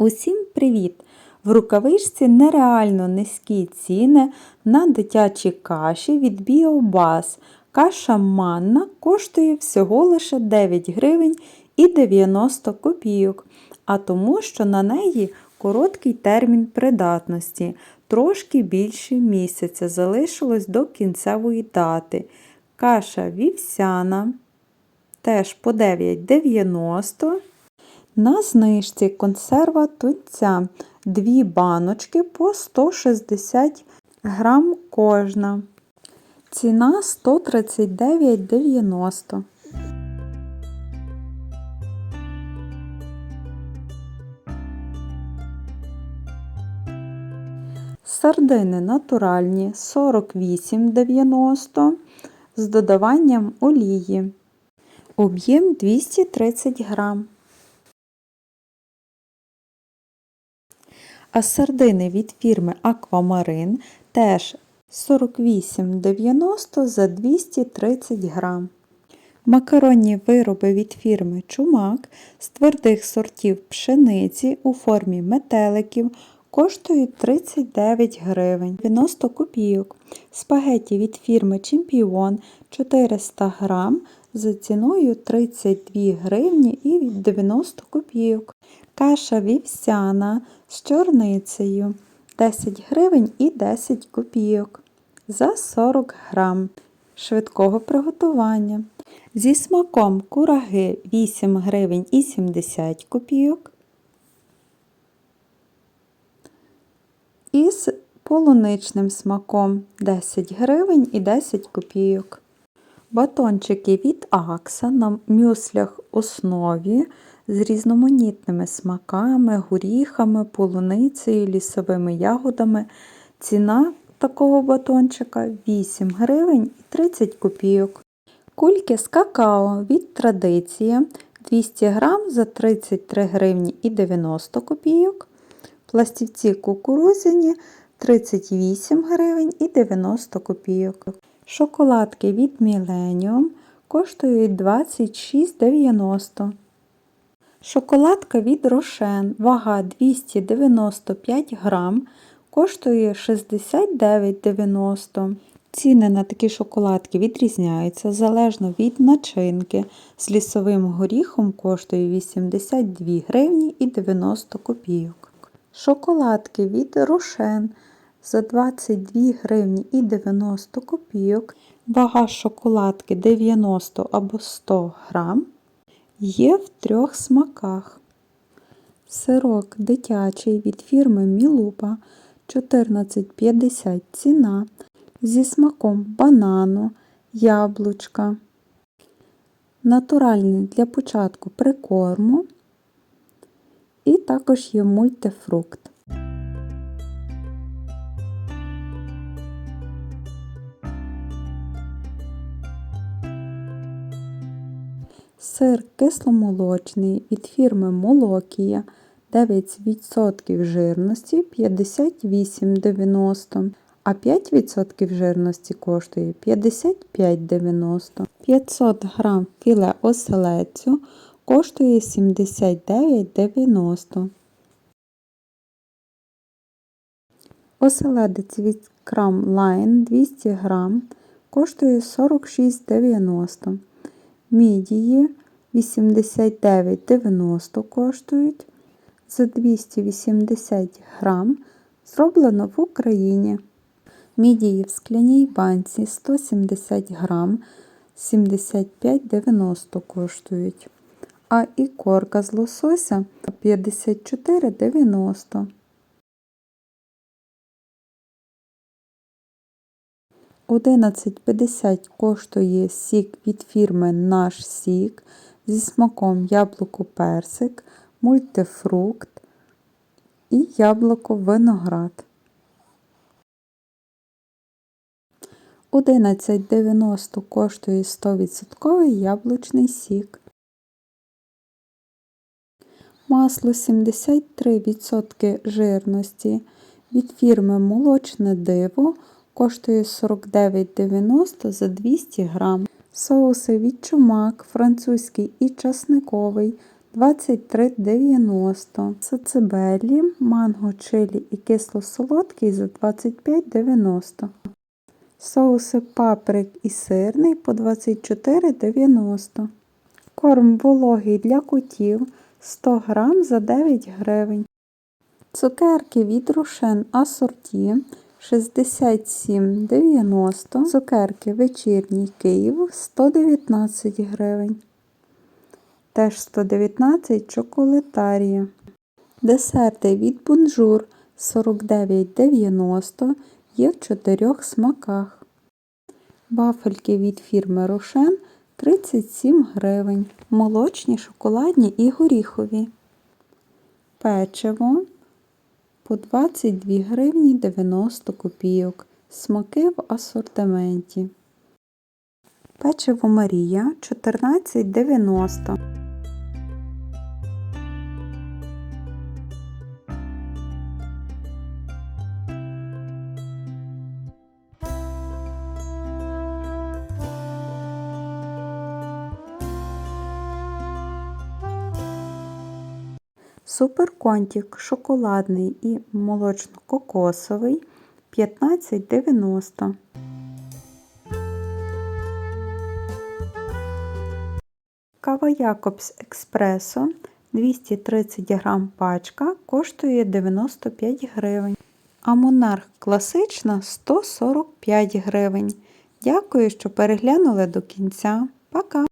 Усім привіт! В рукавичці нереально низькі ціни на дитячі каші від Біобас. Каша манна коштує всього лише 9 гривень і 90 копійок, а тому, що на неї короткий термін придатності, трошки більше місяця залишилось до кінцевої дати. Каша вівсяна теж по 9,90. На знижці консерва тунця. Дві баночки по 160 грам кожна. Ціна 139,90. Сардини натуральні 48,90 з додаванням олії. Об'єм 230 грам. А сардини від фірми Аквамарин теж 48,90 за 230 грам. Макаронні вироби від фірми Чумак з твердих сортів пшениці у формі метеликів коштують 39 гривень 90 копійок. Спагеті від фірми Чемпіон 400 грам за ціною 32 гривні і 90 копійок. Каша вівсяна з чорницею 10 гривень і 10 копійок за 40 грам швидкого приготування. Зі смаком кураги 8 гривень і 70 копійок. І з полуничним смаком 10 гривень і 10 копійок. Батончики від Акса на мюслях основі з різноманітними смаками, горіхами, полуницею, лісовими ягодами. Ціна такого батончика 8 гривень і 30 копійок. Кульки з какао від традиція 200 грам за 33 гривні і 90 копійок. Пластівці кукурузяні 38 гривень і 90 копійок. Шоколадки від Millennium коштують 26,90. Шоколадка від Рошен, вага 295 грам, коштує 69,90. Ціни на такі шоколадки відрізняються залежно від начинки. З лісовим горіхом коштує 82 гривні і 90 копійок. Шоколадки від Рошен за 22 гривні і 90 копійок. Вага шоколадки 90 або 100 грам. Є в трьох смаках. Сирок дитячий від фірми Мілупа 14,50 ціна зі смаком банану, яблучка. Натуральний для початку прикорму. І також є мультифрукт. Сир кисломолочний від фірми Молокія 9% жирності 58,90 а 5% жирності коштує 55,90 500 г філе оселецю коштує 79,90 Оселедець від Крам Line 200 г коштує 46,90 Мідії 89,90 коштують. За 280 грам зроблено в Україні. Мідії в скляній банці 170 грам 75,90 коштують. А ікорка з лосося 54,90. Одинадцять п'ятдесят коштує сік від фірми Наш Сік зі смаком яблуко персик, мультифрукт і яблуко виноград. 11,90 коштує 100% яблучний сік. Масло 73% жирності від фірми Молочне диво коштує 49,90 за 200 грам. Соуси від чумак, французький і часниковий 23,90. Сацебелі, манго, чилі і кисло-солодкий за 25,90. Соуси паприк і сирний по 24,90. Корм вологий для котів 100 грам за 9 гривень. Цукерки від Рошен асорті 67,90. Цукерки вечірній Київ 119 гривень. Теж 119 чоколатарія. Десерти від бонжур 49,90 є в чотирьох смаках. Вафельки від фірми Рошен 37 гривень. Молочні, шоколадні і горіхові. Печиво по 22 гривні 90 копійок. Смаки в асортименті. Печиво Марія 14,90. Суперконтік шоколадний і молочно-кокосовий 15,90. Кава Якобс Експресо 230 грам пачка коштує 95 гривень. А Монарх класична 145 гривень. Дякую, що переглянули до кінця. Пока!